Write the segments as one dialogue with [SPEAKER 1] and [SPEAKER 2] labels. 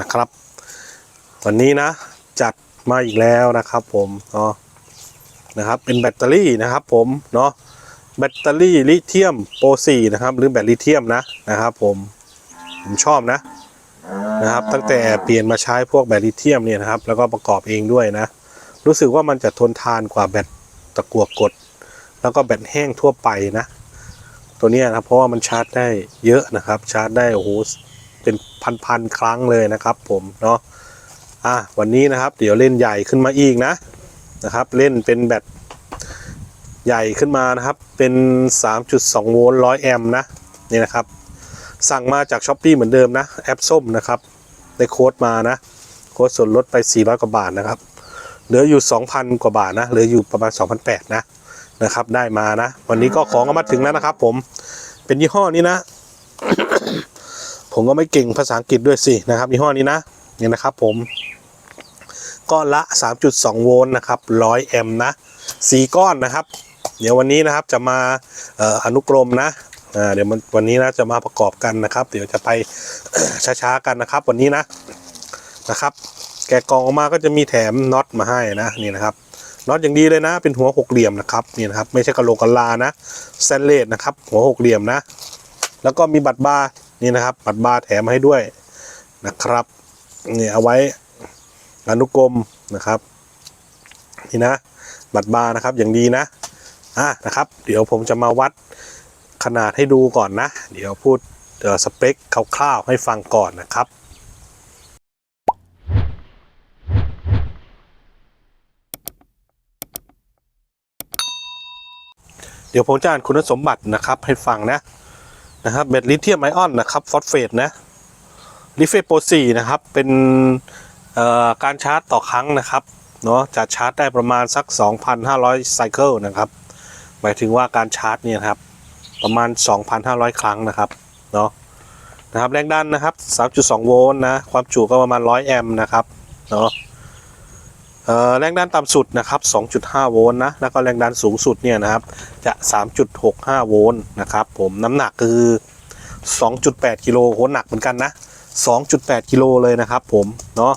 [SPEAKER 1] นะครับวันนี้นะ จัดมาอีกแล้วนะครับ ผมเนาะนะครับ เป็นแบตเตอรี่นะครับ ผมเนาะแบตเตอรี่ลิเธียมโปร4นะครับ หรือแบตลิเธียมนะนะครับ ผมผมชอบนะนะครับ ตั้งแต่เปลี่ยนมาใช้พวกแบตลิเธียมเนี่ยนะครับ แล้วก็ประกอบเองด้วยนะ รู้สึกว่ามันจะทนทานกว่าแบตตะกั่วกด แล้วก็แบตแห้งทั่วไปนะ ตัวนี้นะเพราะว่ามันชาร์จได้เยอะนะครับ ชาร์จได้โอ้โห เป็นพันๆครั้งเลยนะครับ ผมเนาะอะวันนี้นะครับ เดี๋ยวเล่นใหญ่ขึ้นมาอีกนะนะครับ เล่นเป็นแบตใหญ่ขึ้นมานะครับ เป็น 3.2 โวลต์100แอมป์นะนี่นะครับ สั่งมาจากช้อปปีเหมือนเดิมนะ แอปส้มนะครับ ได้โค้ดมานะ โค้ดส่วนลดไป 400 กว่าบาทนะครับ เหลืออยู่ 2,000 กว่าบาทนะ เหลืออยู่ประมาณ 2,800นะนะครับ ได้มานะ วันนี้ก็ของก็มาถึงแล้วนะครับ ผม เป็นยี่ห้อนี้นะ ผมก็ไม่เก่งภาษาอังกฤษด้วยสินะครับยี่ห้อนี้นะนี่นะครับผมก้อนละ 3.2 โวลต์นะครับ 100 แอมป์นะ4ก้อนนะครับ เดี๋ยววันนี้นะครับจะมาอออนุกรมนะเดี๋ยววันนี้นะจะมาประกอบกันนะครับ เดี๋ยวจะไปช้าๆกันนะครับ วันนี้นะนะครับ แกะกล่องออกมาก็จะมีแถมน็อตมาให้นะนี่นะครับน็อตอย่างดีเลยนะ เป็นหัวหกเหลี่ยมนะครับนี่นะครับ ไม่ใช่กะโหลกกะลานะสแตนเลสนะครับ หัวหกเหลี่ยมนะ แล้วก็มีบัตรบาร์ นี่นะครับบัตรบาร์แถมให้ด้วยนะครับนี่เอาไว้อนุกรมนะครับนี่นะบัตรบาร์นะครับอย่างดีนะอะนะครับ เดี๋ยวผมจะมาวัดขนาดให้ดูก่อนนะ เดี๋ยวพูดสเปคคร่าวๆให้ฟังก่อนนะครับเดี๋ยวผมจะอ่านคุณสมบัตินะครับให้ฟังนะ นะครับแบตลิเธียมไอออนนะครับฟอสเฟตนะลิเฟโป4นะครับเป็นการชาร์จต่อครั้งนะครับเนาะจะชาร์จได้ประมาณสัก 2,500 ไซเคิลนะครับหมายถึงว่าการชาร์จเนี่ยครับประมาณ 2,500 ครั้งนะครับเนาะนะครับแรงดันนะครับ 3.2 โวลต์นะ ความจุก็ประมาณ 100 แอมป์นะครับ เนาะ แรงดันต่ำสุดนะครับ 2.5 โวลต์นะ แล้วก็แรงดันสูงสุดเนี่ยนะครับ จะ 3.65 โวลต์นะครับ ผมน้ำหนักคือ 2.8 กิโลโหหนักเหมือนกันนะ 2.8 กิโลเลยนะครับ ผม เนาะ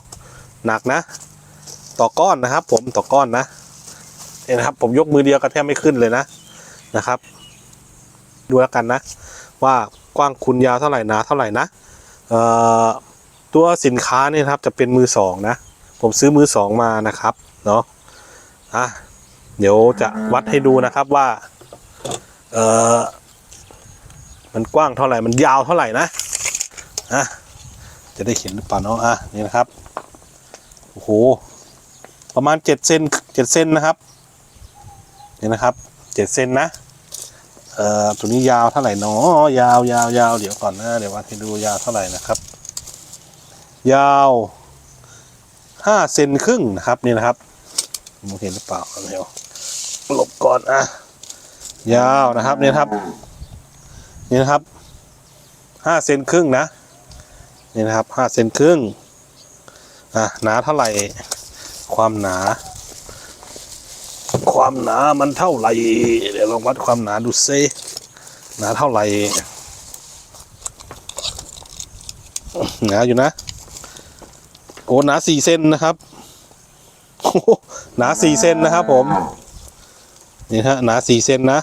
[SPEAKER 1] หนักนะ ต่อก้อนนะครับ ผม ต่อก้อนนะเนี่ยนะครับ ผมยกมือเดียวก็แทบไม่ขึ้นเลยนะ นะครับ ดูแล้วกันนะ ว่ากว้างคุณยาวเท่าไหร่นาเท่าไหร่นะเอ่อตัวสินค้าเนี่ยครับจะเป็นมือสองนะ ผมซื้อมือสองมานะครับ เนาะอะเดี๋ยวจะวัดให้ดูนะครับว่า เออมันกว้างเท่าไหร่มันยาวเท่าไหร่นะอะจะได้เห็นหรือเปล่าเนาะอะนี่นะครับโอ้โหประมาณเจ็ดเซนเจ็ดเซนนะครับนี่นะครับเจ็ดเซนนะเอ่อตัวนี้ยาวเท่าไหร่เนาะยาวยาวยาวเดี๋ยวก่อนนะเดี๋ยววัดให้ดูยาวเท่าไหร่นะครับ ยาว ห้าเซนครึ่งนะครับนี่นะครับมองเห็นหรือเปล่าเดี๋ยวหลบก่อนอะยาวนะครับเนี่นะครับนี่นะครับห้าเซนครึ่งนะนี่นะครับห้าเซนครึ่งอะหนาเท่าไหร่ ความหนา ความหนามันเท่าไหร่เดี๋ยวลองวัดความหนาดูซิหนาเท่าไหร่หนาอยู่นะ อ้หนาสี่เซนนะครับโอ้หนาสี่เซนนะครับ ผมนี่ฮะหนาสี่เซนนะ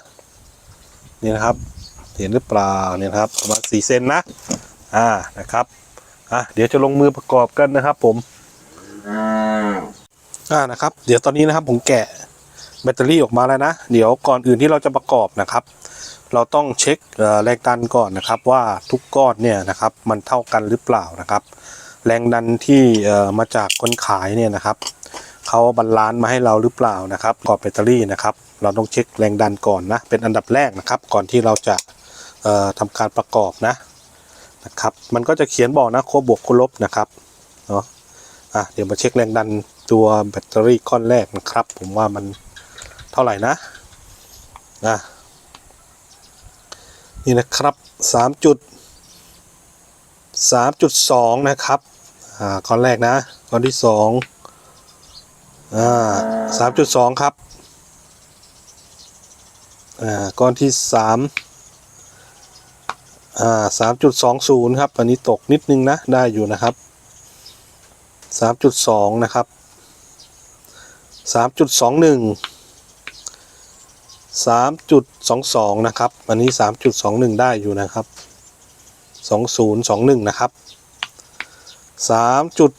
[SPEAKER 1] นี่นะครับ เห็นหรือเปล่าเนี่ยครับประมาณสี่เซนนะอ่านะครับอะเดี๋ยวจะลงมือประกอบกันนะครับ ผมอ่านะครับ เดี๋ยวตอนนี้นะครับ ผมแกะแบตเตอรี่ออกมาแล้วนะ เดี๋ยวก่อนอื่นที่เราจะประกอบนะครับ เราต้องเช็คแรงดันก่อนนะครับ ว่าทุกก้อนเนี่ยนะครับ มันเท่ากันหรือเปล่านะครับ แรงดันที่มาจากคนขายเนี่ยนะครับเขาบรรลานมาให้เราหรือเปล่านะครับก่อนแบตเตอรี่นะครับ เราต้องเช็คแรงดันก่อนนะเป็นอันดับแรกนะครับ ก่อนที่เราจะเอ่อทำการประกอบนะนะครับ มันก็จะเขียนบอกนะโคบวกโคลบนะครับเนาะอะเดี๋ยวมาเช็คแรงดันตัวแบตเตอรี่ก้อนแรกนะครับ ผมว่ามันเท่าไหร่นะนะนี่นะครับ3จุด3.2 นะครับ อ่าก้อนแรกนะก้อนที่สองอ่า3.2ครับอ่าก้อนที่สามอ่า3.20ครับอันนี้ตกนิดนึงนะได้อยู่นะครับสามจุดสองนะครับสามจุดสองหนึ่งสามจุดสองสองนะครับ อันนี้สามจุดสองหนึ่งได้อยู่นะครับสองศูนย์สองหนึ่งนะครับ สามจุด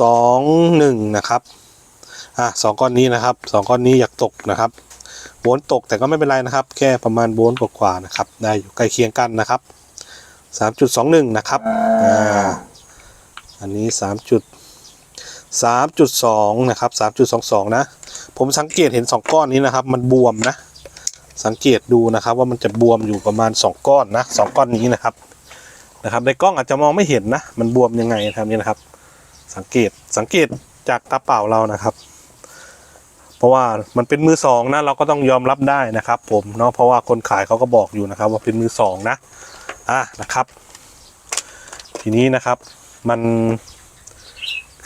[SPEAKER 1] สองหนึ่งนะครับ อะสองก้อนนี้นะครับสองก้อนนี้อยากตกนะครับโวลตกแต่ก็ไม่เป็นไรนะครับ แค่ประมาณโวลต์กว่าๆนะครับ ได้อยู่ใกล้เคียงกันนะครับสามจุดสองหนึ่งนะครับ อ่า อันนี้สามจุด3.2 นะครับ 3.22 นะ ผมสังเกตเห็น 2 ก้อนนี้นะครับ มันบวมนะ สังเกตดูนะครับว่ามันจะบวมอยู่ประมาณ 2 ก้อนนะ 2 ก้อนนี้นะครับ นะครับในกล้องอาจจะมองไม่เห็นนะ มันบวมยังไงนะครับนี่นะครับ สังเกตสังเกตจากตาเปล่าเรานะครับ เพราะว่ามันเป็นมือสองนะเราก็ต้องยอมรับได้นะครับ ผมเนาะเพราะว่าคนขายเขาก็บอกอยู่นะครับ ว่าเป็นมือสองนะอะนะครับ ทีนี้นะครับมัน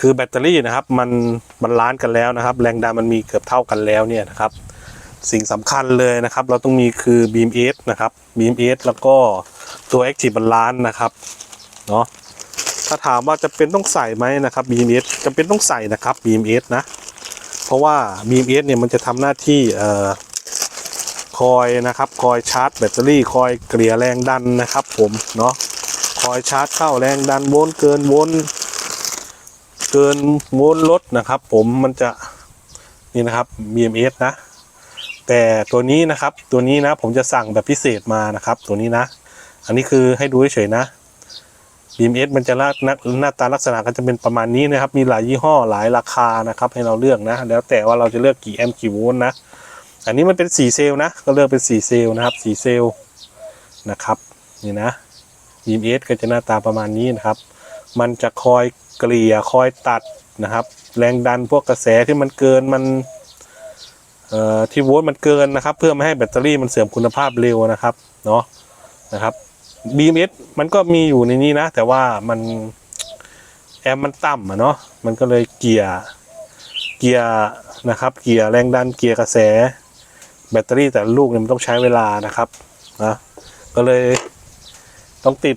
[SPEAKER 1] คือแบตเตอรี่นะครับ มันมันล้านกันแล้วนะครับ แรงดันมันมีเกือบเท่ากันแล้วเนี่ยนะครับ สิ่งสำคัญเลยนะครับ เราต้องมีคือ beam s นะครับ beam s แล้วก็ ตัว active balance นะครับเนาะถ้าถามว่าจะเป็นต้องใส่ไหมนะครับ BMS จำเป็นต้องใส่นะครับ BMS นะ เพราะว่า BMS เนี่ยมันจะทำหน้าที่เอ่อคอยนะครับคอยชาร์จแบตเตอรี่คอยเกลี่ยแรงดันนะครับ ผมเนาะคอยชาร์จเข้าแรงดันโวลต์เกินโวลต์เกินโวลต์ลดนะครับ ผมมันจะนี่นะครับ BMS นะ แต่ตัวนี้นะครับตัวนี้นะผมจะสั่งแบบพิเศษมานะครับ ตัวนี้นะ อันนี้คือให้ดูเฉยๆนะ BMS มันจะหน้าหน้าตาลักษณะก็จะเป็นประมาณนี้นะครับ มีหลายยี่ห้อหลายราคานะครับ ให้เราเลือกนะ แล้วแต่ว่าเราจะเลือกกี่แอมป์กี่โวลต์นะ อันนี้มันเป็น4เซลล์นะ ก็เลือกเป็น4เซลล์นะครับ4เซลล์นะครับ นี่นะ BMS ก็จะหน้าตาประมาณนี้นะครับ มันจะคอยเกลี่ยคอยตัดนะครับ แรงดันพวกกระแสที่มันเกินมันเอ่อที่โวลต์มันเกินนะครับ เพื่อไม่ให้แบตเตอรี่มันเสื่อมคุณภาพเร็วนะครับเนาะนะครับ BMS มันก็มีอยู่ในนี้นะ แต่ว่ามันแอมมันต่ำอะเนาะมันก็เลยเกียร์เกียร์นะครับ เกียร์แรงดันเกียร์กระแส แบตเตอรี่แต่ลูกเนี่ยมันต้องใช้เวลานะครับนะก็เลยต้องติด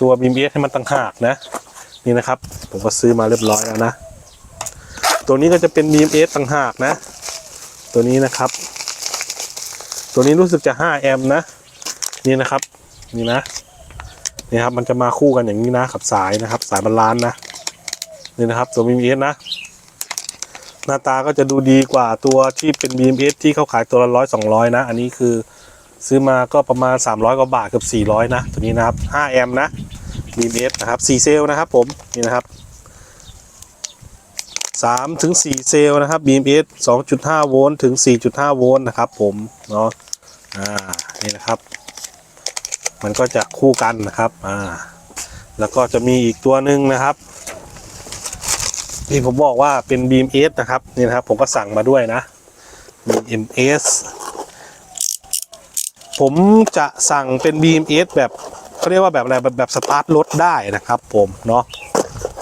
[SPEAKER 1] ตัว BMS ให้มันต่างหากนะ นี่นะครับ ผมก็ซื้อมาเรียบร้อยแล้วนะ ตัวนี้ก็จะเป็น BMS ต่างหากนะ ตัวนี้นะครับ ตัวนี้รู้สึกจะ 5 แอมป์นะ นี่นะครับ นี่นะนี่ครับมันจะมาคู่กันอย่างนี้นะกับสายนะครับ สายบาลานนะนี่นะครับตัว BMS นะ หน้าตาก็จะดูดีกว่าตัวที่เป็น BMS ที่เขาขายตัวละร้อยสองร้อยนะ อันนี้คือซื้อมาก็ประมาณ 300กว่าบาทเกับ400 นะ ตัวนี้นะครับ 5 แอมป์นะ BMS นะครับ4เซลนะครับผมนี่นะครับ3ถึง4เซลนะครับ BMS 2.5 โวลต์ถึง 4.5 โวลต์นะครับผมเนาะอ่านี่นะครับ มันก็จะคู่กันนะครับอ่าแล้วก็จะมีอีกตัวหนึ่งนะครับ ที่ผมบอกว่าเป็น BMS นะครับนี่นะครับ ผมก็สั่งมาด้วยนะ BMS ผมจะสั่งเป็น BMS แบบเขาเรียกว่าแบบอะไรแบบแบบสตาร์ทรถได้นะครับ ผมเนาะ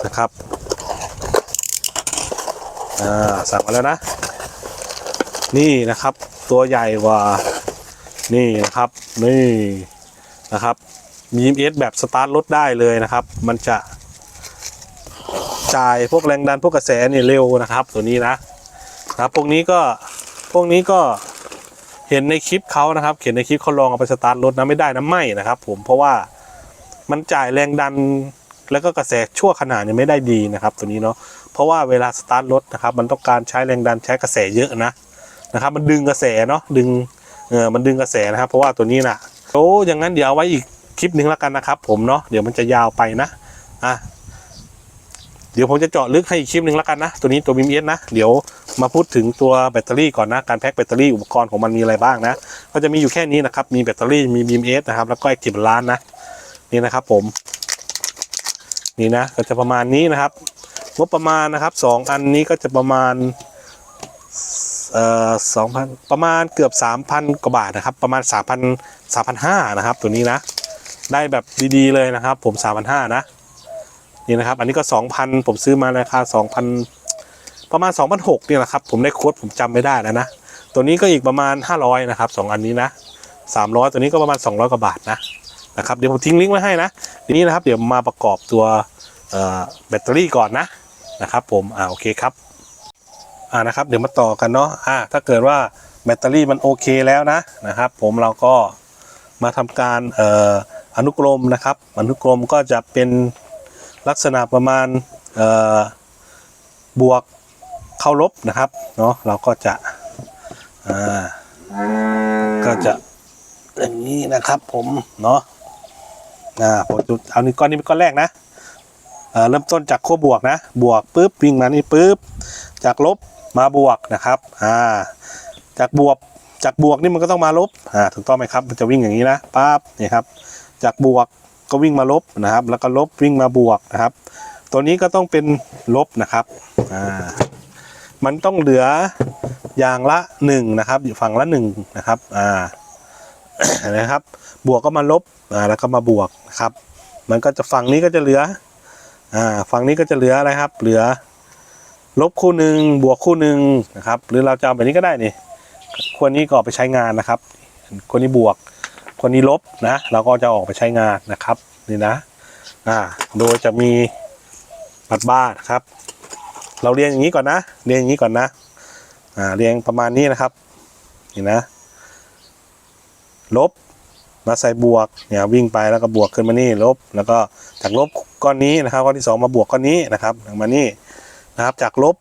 [SPEAKER 1] นะครับอ่าสั่งมาแล้วนะ นี่นะครับ ตัวใหญ่กว่า นี่นะครับ นี่ นะครับ BMS แบบสตาร์ทรถได้เลยนะครับ มันจะจ่ายพวกแรงดันพวกกระแสเนี่ยเร็วนะครับ ตัวนี้นะนะครับพวกนี้ก็พวกนี้ก็เห็นในคลิปเขานะครับเห็นในคลิปเขาลองเอาไปสตาร์ทรถนะไม่ได้นะไม่นะครับ ผมเพราะว่ามันจ่ายแรงดันแล้วก็กระแสชั่วขนาดเนี่ยไม่ได้ดีนะครับ ตัวนี้เนาะเพราะว่าเวลาสตาร์ทรถนะครับ มันต้องการใช้แรงดันใช้กระแสเยอะนะนะครับ มันดึงกระแสเนาะดึงเออมันดึงกระแสนะครับ เพราะว่าตัวนี้นะ โอ้อย่างนั้นเดี๋ยวไว้อีกคลิปหนึ่งแล้วกันนะครับ ผมเนาะเดี๋ยวมันจะยาวไปนะอะเดี๋ยวผมจะเจาะลึกให้อีกคลิปหนึ่งแล้วกันนะ ตัวนี้ตัว BMS นะ เดี๋ยวมาพูดถึงตัวแบตเตอรี่ก่อนนะ การแพ็คแบตเตอรี่อุปกรณ์ของมันมีอะไรบ้างนะ ก็จะมีอยู่แค่นี้นะครับ มีแบตเตอรี่ มี BMS นะครับ แล้วก็ Active Balance นะ นี่นะครับผม นี่นะ ก็จะประมาณนี้นะครับ งบประมาณนะครับสองอันนี้ก็จะประมาณเอ่อสองพันประมาณเกือบสามพันกว่าบาทนะครับ ประมาณสามพันสามพันห้านะครับ ตัวนี้นะ ได้แบบดีๆเลยนะครับ ผมสามพันห้านะนี่นะครับ อันนี้ก็สองพันผมซื้อมาราคาสองพันประมาณ2,006เนี่ยแหละครับ ผมได้โค้ดผมจำไม่ได้แล้วนะ ตัวนี้ก็อีกประมาณ 500นะครับ2อันนี้นะ300 ตัวนี้ก็ประมาณ 200กว่าบาทนะนะครับเดี๋ยวผมทิ้งลิงก์ไว้ให้นะทีนี้นะครับเดี๋ยวมาประกอบตัวแบตเตอรี่ก่อนนะนะครับ ผมอ่าโอเคครับอ่านะครับเดี๋ยวมาต่อกันเนาะอ่าถ้าเกิดว่าแบตเตอรี่มันโอเคแล้วนะนะครับ ผมเราก็ มาทำการออนุกรมนะครับ อนุกรมก็จะเป็นลักษณะประมาณบวกเข้าลบนะครับเนาะเราก็จะก็จะอย่างนี้นะครับผมเนาะอ่าผมจุดเอานี่ก้อนนี้เป็นก้อนแรกนะเเริ่มต้นจากขั้วบวกนะ บวกปุ๊บวิ่งมานี่ปุ๊บจากลบมาบวกนะครับอ่าจากบวก จากบวกนี่มันก็ต้องมาลบอ่าถูกต้องไหมครับ มันจะวิ่งอย่างนี้นะปั๊บนี่ครับ จากบวกก็วิ่งมาลบนะครับ แล้วก็ลบวิ่งมาบวกนะครับ ตัวนี้ก็ต้องเป็นลบนะครับอ่ามันต้องเหลืออย่างละหนึ่งนะครับ อยู่ฝั่งละหนึ่งนะครับอ่านะครับ บวกก็มาลบอ่าแล้วก็มาบวกนะครับ มันก็จะฝั่งนี้ก็จะเหลืออ่าฝั่งนี้ก็จะเหลืออะไรครับ เหลือลบคู่หนึ่งบวกคู่หนึ่งนะครับ หรือเราจะเอาแบบนี้ก็ได้นี่ ควรนี้ก็ไปใช้งานนะครับคนนี้บวกคนนี้ลบนะเราก็จะออกไปใช้งานนะครับนี่นะอ่าโดยจะมีบัตรบ้านครับ เราเรียงอย่างนี้ก่อนนะ เรียงอย่างนี้ก่อนนะอ่าเรียงประมาณนี้นะครับนี่นะ ลบมาใส่บวกเนี่ยวิ่งไปแล้วก็บวกขึ้นมานี่ลบ แล้วก็จากลบก้อนนี้นะครับ ก้อนที่สองมาบวกก้อนนี้นะครับมานี่นะครับ จากลบ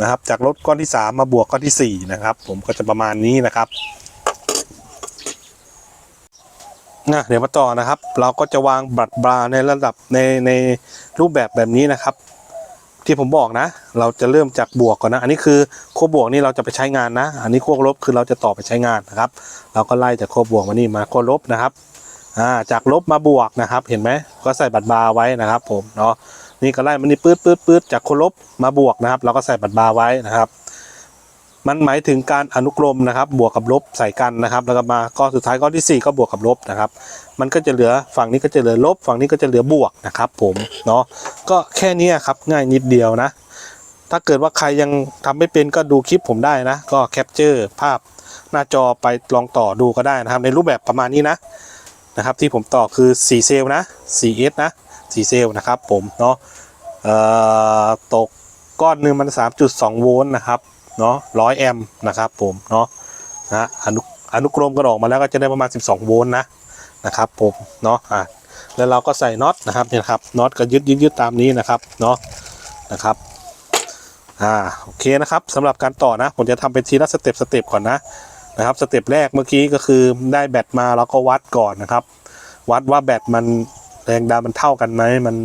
[SPEAKER 1] นะครับ จากลบก้อนที่สามมาบวกก้อนที่สี่นะครับ ผมก็จะประมาณนี้นะครับนะเดี๋ยวมาต่อนะครับ เราก็จะวางบัตรบราในระดับในในรูปแบบแบบนี้นะครับ ที่ผมบอกนะ เราจะเริ่มจากบวกก่อนนะ อันนี้คือขั้วบวกนี่เราจะไปใช้งานนะ อันนี้ขั้วลบคือเราจะต่อไปใช้งานนะครับ เราก็ไล่จากขั้วบวกมานี่มาขั้วลบนะครับอ่าจากลบมาบวกนะครับ เห็นไหมก็ใส่บัตรบาร์ไว้นะครับ ผมเนาะ นี่ก็ไล่มันนี่ปื๊ดปื๊ดปื๊ดจากขั้วลบมาบวกนะครับ เราก็ใส่บัตรบาร์ไว้นะครับ มันหมายถึงการอนุกรมนะครับ บวกกับลบใส่กันนะครับ แล้วก็มาก้อนสุดท้ายก้อนที่ 4 ก็บวกกับลบนะครับ มันก็จะเหลือฝั่งนี้ก็จะเหลือลบ ฝั่งนี้ก็จะเหลือบวกนะครับ ผมเนาะก็แค่นี้ครับง่ายนิดเดียวนะ ถ้าเกิดว่าใครยังทำไม่เป็นก็ดูคลิปผมได้นะ ก็แคปเจอร์ภาพหน้าจอไปลองต่อดูก็ได้นะครับ ในรูปแบบประมาณนี้นะนะครับ ที่ผมต่อคือ4เซลล์นะ 4S นะ 4เซลนะครับผมเนาะตกก้อนหนึ่งมัน 3.2 โวลต์นะครับเนาะ100แอมป์นะครับผมเนาะนะอนุอนุกรมกันออกมาแล้วก็จะได้ประมาณ 12 โวลต์นะนะครับผมเนาะอะแล้วเราก็ใส่น็อตนะครับเนี่ยครับน็อตก็ยึดยึดยึดตามนี้นะครับเนาะนะครับอ่าโอเคนะครับสำหรับการต่อนะผมจะทำเป็นทีละสเต็ปสเต็ปก่อนนะนะครับสเต็ปแรกเมื่อกี้ก็คือได้แบตมาเราก็วัดก่อนนะครับ วัดว่าแบตมัน แรงดันมันเท่ากันไหมมัน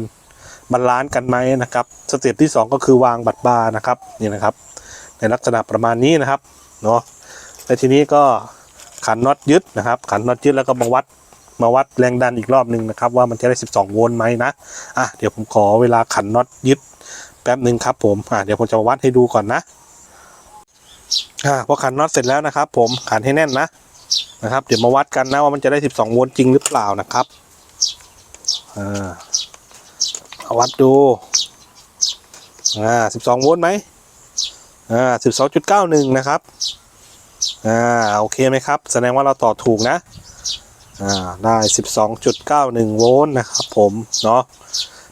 [SPEAKER 1] บาลานกันไหมนะครับสเต็ปที่สองก็คือวางบัตรบาร์นะครับนี่นะครับ ในลักษณะประมาณนี้นะครับเนาะแล้วทีนี้ก็ขันน็อตยึดนะครับ ขันน็อตยึดแล้วก็มาวัดมาวัดแรงดันอีกรอบหนึ่งนะครับ ว่ามันจะได้ 12 โวลต์ไหมนะอะเดี๋ยวผมขอเวลาขันน็อตยึดแป๊บหนึ่งครับผมอะเดี๋ยวผมจะมาวัดให้ดูก่อนนะอะพอขันน็อตเสร็จแล้วนะครับ ผมขันให้แน่นนะนะครับ เดี๋ยวมาวัดกันนะว่ามันจะได้ 12 โวลต์จริงหรือเปล่านะครับ เอาวัดดูอ่า12โวลต์ไหมอ่าสิบสองจุดเก้าหนึ่งนะครับอ่าโอเคไหมครับ แสดงว่าเราต่อถูกนะอ่าได้สิบสองจุดเก้าหนึ่งโวลต์นะครับผมเนาะ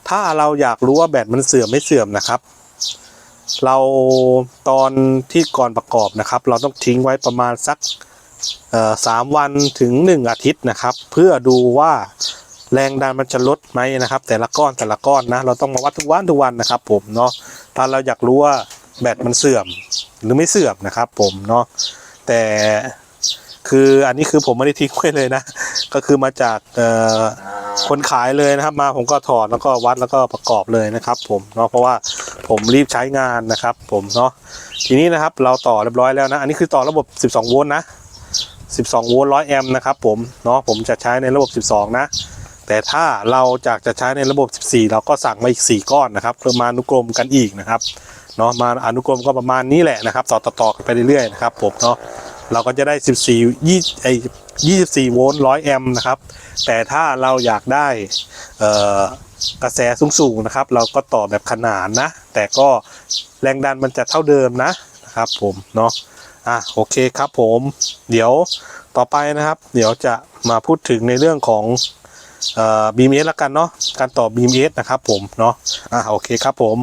[SPEAKER 1] ถ้าเราอยากรู้ว่าแบตมันเสื่อมไม่เสื่อมนะครับ เราตอนที่ก่อนประกอบนะครับ เราต้องทิ้งไว้ประมาณสักสามวันถึงหนึ่งอาทิตย์นะครับ เพื่อดูว่า แรงดันมันจะลดไหมนะครับ แต่ละก้อนแต่ละก้อนนะ เราต้องมาวัดทุกวันทุกวันนะครับ ผมเนาะถ้าเราอยากรู้ว่าแบตมันเสื่อมหรือไม่เสื่อมนะครับ ผมเนาะแต่คืออันนี้คือผมไม่ได้ทิ้งไว้เลยนะ ก็คือมาจากคนขายเลยนะครับ มาผมก็ถอดแล้วก็วัดแล้วก็ประกอบเลยนะครับ ผมเนาะเพราะว่าผมรีบใช้งานนะครับ ผมเนาะทีนี้นะครับ เราต่อเรียบร้อยแล้วนะ อันนี้คือต่อระบบ 12 โวลต์นะ 12 โวลต์ 100 แอมป์นะครับ ผมเนาะผมจะใช้ในระบบ 12 นะ แต่ถ้าเราจากจะใช้ในระบบ 14 เราก็สั่งมาอีก 4 ก้อนนะครับเพื่อมาอนุกรมกันอีกนะครับเนาะมาอนุกรมก็ประมาณนี้แหละนะครับต่อต่อกันไปเรื่อยๆนะครับผมเนาะเราก็จะได้ 14 20ไอ้24 โวลต์ 100 แอมป์นะครับ แต่ถ้าเราอยากได้กระแสสูงๆนะครับ เราก็ต่อแบบขนานนะ แต่ก็แรงดันมันจะเท่าเดิมนะนะครับผมเนาะอะโอเคครับผม เดี๋ยวต่อไปนะครับ เดี๋ยวจะมาพูดถึงในเรื่องของ เอ่อ BMS ละกันเนาะการต่อ BMS นะครับผมเนาะอะโอเคครับผม